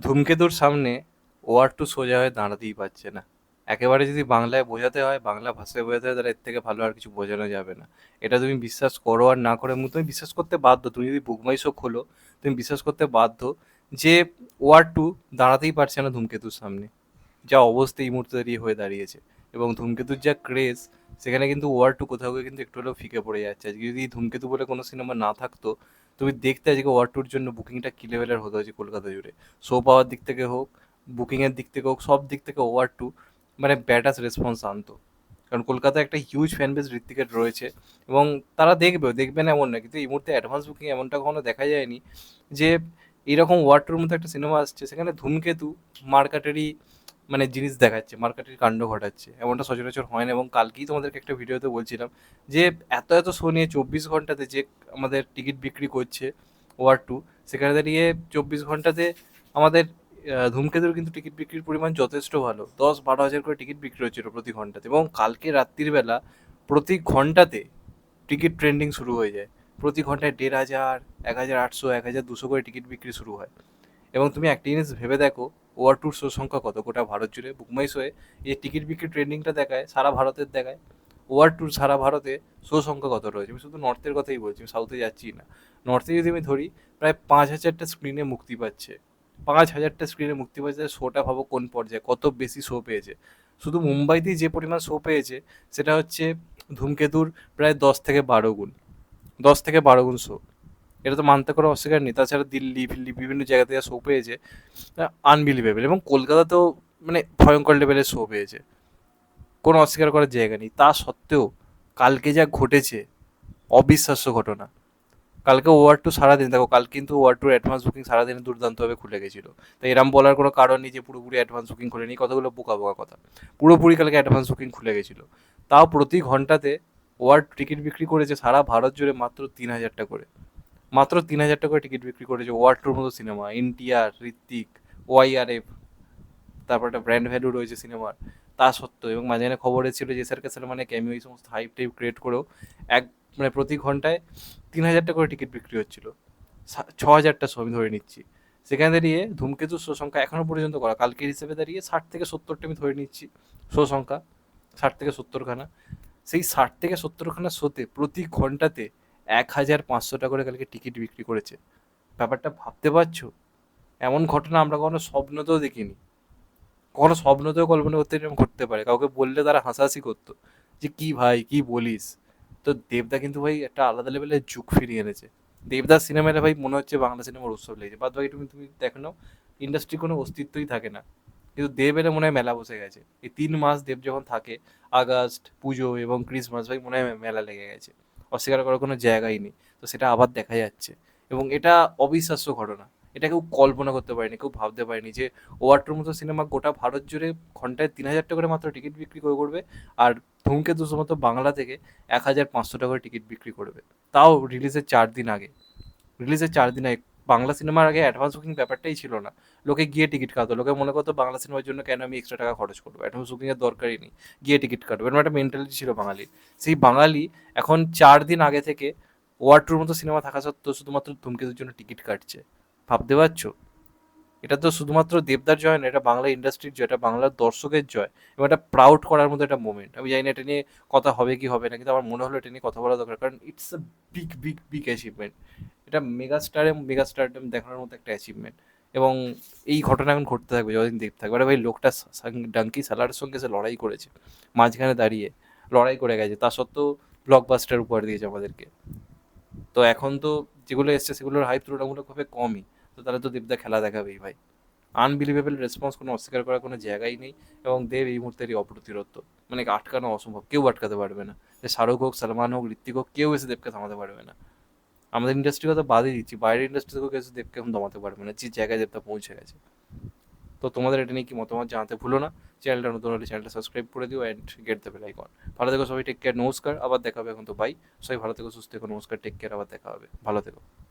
ধূমকেতুর সামনে war two সোজা হয়ে দাঁড়াতেই পারছে না। একেবারে যদি বাংলায় বোঝাতে হয়, বাংলা ভাষায় বোঝাতে হয়, তাহলে এর থেকে ভালো আর কিছু বোঝানো যাবে না। এটা তুমি বিশ্বাস করো আর না করে তুমি বিশ্বাস করতে বাধ্য। তুমি যদি বুকমাই শো খোলো, তুমি বিশ্বাস করতে বাধ্য যে ওয়ার টু দাঁড়াতেই পারছে না ধূমকেতুর সামনে। যা অবস্থা এই মুহূর্তে দাঁড়িয়ে হয়ে দাঁড়িয়েছে। এবং ধূমকেতুর যা ক্রেজ সেখানে কিন্তু ওয়ার টু কোথাও গিয়ে কিন্তু একটু হলেও ফিকে পড়ে যাচ্ছে। যদি ধূমকেতু বলে কোনো সিনেমা না থাকতো তুমি দেখতে আজকে ওয়ার টুর জন্য বুকিংটা কী লেভেলের হতে হয়েছে কলকাতা জুড়ে? শো পাওয়ার দিক থেকে হোক বুকিংয়ের দিক থেকে হোক, সব দিক থেকে ওভার টু মানে ব্যাটাস রেসপন্স আনতো। কারণ কলকাতায় একটা হিউজ ফ্যান বেস ঋত্বিকের রয়েছে এবং তারা দেখবে না এমন না কিন্তু এই মুহূর্তে অ্যাডভান্স বুকিং এমনটা কখনো দেখা যায়নি যে এইরকম ওয়ার টুর মতো একটা সিনেমা আসছে, সেখানে ধূমকেতু মার্কাটেরই মানে জিনিস দেখাচ্ছে মার্কেটের কাণ্ড ঘটাচ্ছে। এমনটা সচরাচর হয় না এবং কালকেই তোমাদেরকে একটা ভিডিওতে বলছিলাম যে এত এত শো নিয়ে চব্বিশ ঘন্টাতে যে আমাদের টিকিট বিক্রি করছে ওয়ার টু, সেখানে দাঁড়িয়ে চব্বিশ ঘন্টাতে আমাদের ধূমকেতুর কিন্তু টিকিট বিক্রির পরিমাণ যথেষ্ট ভালো। দশ বারো হাজার করে টিকিট বিক্রি হচ্ছিল প্রতি ঘন্টাতে এবং কালকে রাত্রির বেলা প্রতি ঘন্টাতে টিকিট ট্রেন্ডিং শুরু হয়ে যায়। প্রতি ঘন্টায় দেড় হাজার, এক হাজার আটশো, এক হাজার দুশো করে টিকিট বিক্রি শুরু হয়। এবং তুমি একটা জিনিস ভেবে দেখো ওয়ার টুর শো সংখ্যা কত? গোটা ভারত জুড়ে বুকমাই শোয়ে এই টিকিট বিক্রি ট্রেন্ডিংটা দেখায়, সারা ভারতের দেখায়। ওয়ার টুর সারা ভারতে শো সংখ্যা কত রয়েছে? আমি শুধু নর্থের কথাই বলছি, আমি সাউথে যাচ্ছি না। নর্থে যদি আমি ধরি, প্রায় পাঁচ হাজারটা স্ক্রিনে মুক্তি পাচ্ছে। পাঁচ হাজারটা স্ক্রিনে মুক্তি পাচ্ছে শোটা ভাবো কোন পর্যায়ে? কত বেশি শো পেয়েছে? শুধু মুম্বাইতেই যে পরিমাণ শো পেয়েছে, সেটা হচ্ছে ধূমকেতুর প্রায় দশ থেকে বারো গুণ। দশ থেকে বারো গুণ শো এটা তো মানতে করে অস্বীকার নেই। তাছাড়া দিল্লি, ফিল্লি বিভিন্ন জায়গাতে যা শো পেয়েছে। আনবিলিভেবল এবং কলকাতাতেও মানে ভয়ঙ্কর লেভেলের শো পেয়েছে। কোনো অস্বীকার করার জায়গা নেই। তা সত্ত্বেও কালকে যা ঘটেছে, অবিশ্বাস্য ঘটনা। কালকে ওয়ার টু সারাদিন, দেখো কাল কিন্তু ওয়ার টুর অ্যাডভান্স বুকিং সারাদিনে দুর্দান্তভাবে খুলে গেছিল। তাই এরম বলার কোনো কারণ নেই যে পুরোপুরি অ্যাডভান্স বুকিং খুলে নি কতগুলো বোকা বোকা কথা। পুরোপুরি কালকে অ্যাডভান্স বুকিং খুলে গেছিল। তাও প্রতি ঘন্টাতে ওয়ার টিকিট বিক্রি করেছে সারা ভারত জুড়ে মাত্র তিন হাজারটা করে। মাত্র তিন হাজার টাকা টিকিট বিক্রি করেছে ওয়ার টুর মতো সিনেমা, এনটিআর ঋত্বিক ওয়াইআরএফ তারপর একটা ব্র্যান্ড ভ্যালু রয়েছে সিনেমার, তা সত্ত্বেও এবং মাঝখানে খবরে ছিল যে স্যারকে মানে ক্যামিও এই সমস্ত হাইপ টাইপ ক্রিয়েট করেও এক মানে প্রতি ঘন্টায় তিন হাজার টাকা করে টিকিট বিক্রি হচ্ছিল। ছ হাজারটা শো আমি ধরে নিচ্ছি। সেখানে দাঁড়িয়ে ধূমকেতু শো সংখ্যা এখনও পর্যন্ত করা, কালকের হিসেবে দাঁড়িয়ে ষাট থেকে সত্তরটা আমি ধরে নিচ্ছি শো সংখ্যা, ষাট থেকে সত্তরখানা। সেই ষাট থেকে সত্তরখানা শোতে প্রতি ঘন্টাতে এক হাজার পাঁচশো টাকা করে কালকে টিকিট বিক্রি করেছে। ব্যাপারটা ভাবতে পারছ? এমন ঘটনা আমরা কখনো স্বপ্নতেও দেখিনি। কখনো স্বপ্নতেও কল্পনা করতে ঘটতে পারে। কাউকে বললে তারা হাসাহাসি করতো যে, কি ভাই, কি বলিস? তো দেবদা কিন্তু ভাই একটা আলাদা লেভেলের যুগ ফিরিয়ে এনেছে। দেবদাস সিনেমাটা ভাই মনে হচ্ছে বাংলা সিনেমার উৎসব লেগেছে। বাদ বাকি তুমি তুমি দেখো নাও ইন্ডাস্ট্রি কোনো অস্তিত্বই থাকে না। কিন্তু দেব এলে মনে হয় মেলা বসে গেছে। এই তিন মাস দেব যখন থাকে, আগস্ট, পুজো এবং ক্রিসমাস ভাই মনে হয় মেলা লেগে গেছে। অস্বীকার করার কোনো জায়গাই নেই। তো সেটা আবার দেখা যাচ্ছে। এবং এটা অবিশ্বাস্য ঘটনা। এটা কেউ কল্পনা করতে পারেনি, কেউ ভাবতে পারেনি যে ওয়াটার মতো সিনেমা গোটা ভারত জুড়ে ঘন্টায় তিন হাজার টাকা করে মাত্র টিকিট বিক্রি করে করবে আর ধূমকেতু মতো বাংলা থেকে এক হাজার পাঁচশো টাকা করে টিকিট বিক্রি করবে। তাও রিলিজের চার দিন আগে। রিলিজের চার দিন আগে বাংলা সিনেমার আগে অ্যাডভান্স বুকিং ব্যাপারটাই ছিল না। লোকে গিয়ে টিকিট কাটতো। লোকে মনে করতো বাংলা সিনেমার জন্য কেন আমি এক্সট্রা টাকা খরচ করব? অ্যাডভান্স বুকিংয়ের দরকারই নেই। গিয়ে টিকিট কাটবো। এরকম একটা মেন্টালিটি ছিল বাঙালির। সেই বাঙালি এখন চার দিন আগে থেকে ওয়ার টুর মতো সিনেমা থাকা সত্ত্বেও শুধুমাত্র ধূমকেতুর জন্য টিকিট কাটছে। ভাবতে পারছ? এটা তো শুধুমাত্র দেবদার জয় না, এটা বাংলা ইন্ডাস্ট্রির জয়, এটা বাংলার দর্শকের জয় এবং এটা প্রাউড করার মতো একটা মোমেন্ট আমি জানি না এটা নিয়ে কথা হবে কি হবে না, কিন্তু আমার মনে হলো এটা নিয়ে কথা বলা দরকার, কারণ it's a big big big achievement এটা মেগা স্টারে মেগা দেখানোর মতো একটা অ্যাচিভমেন্ট এবং এই ঘটনা এখন ঘটতে থাকবে, যতদিন দেব থাকবে। আরে ভাই, লোকটা ডাঙ্কি সালারের সঙ্গে সে লড়াই করেছে, মাঝখানে দাঁড়িয়ে লড়াই করে গেছে, তা সত্ত্বেও ব্লকবাস্টার উপহার দিয়েছে আমাদেরকে। তো এখন তো যেগুলো এসছে, সেগুলোর হাইপ তুলনামূলকভাবে কমই। তো তাহলে তো দেবদা খেলা দেখাবেই ভাই। আনবিলিভেবল রেসপন্স কোনো অস্বীকার করার কোনো জায়গাই নেই এবং দেব এই মুহূর্তেরই অপ্রতিরোধ। মানে আটকানো অসম্ভব, কেউ আটকাতে পারবে না। যে শাহরুখ হোক, সালমান হোক, ঋত্বিক হোক, কেউ এসে দেবকে থামাতে পারবে না। আমাদের ইন্ডাস্ট্রি কথা বাদই দিচ্ছি, বাইরের ইন্ডাস্ট্রি থেকেও কেউ দেবকে এখন দমাতে পারবে না। যে জায়গায় দেবটা পৌঁছে গেছে। তো তোমাদের এটা নিয়ে কি মতামত জানাতে ভুলো না। চ্যানেলটা নতুন হলে চ্যানেলটা সাবস্ক্রাইব করে দিও and get the bell icon ভালো থেকো সবাই টেক কেয়ার নমস্কার। আবার দেখা হবে এখন তো বাই সবাই ভালো থেকো, সুস্থ থেকো, নমস্কার টেক কেয়ার আবার দেখা হবে। ভালো থেকো।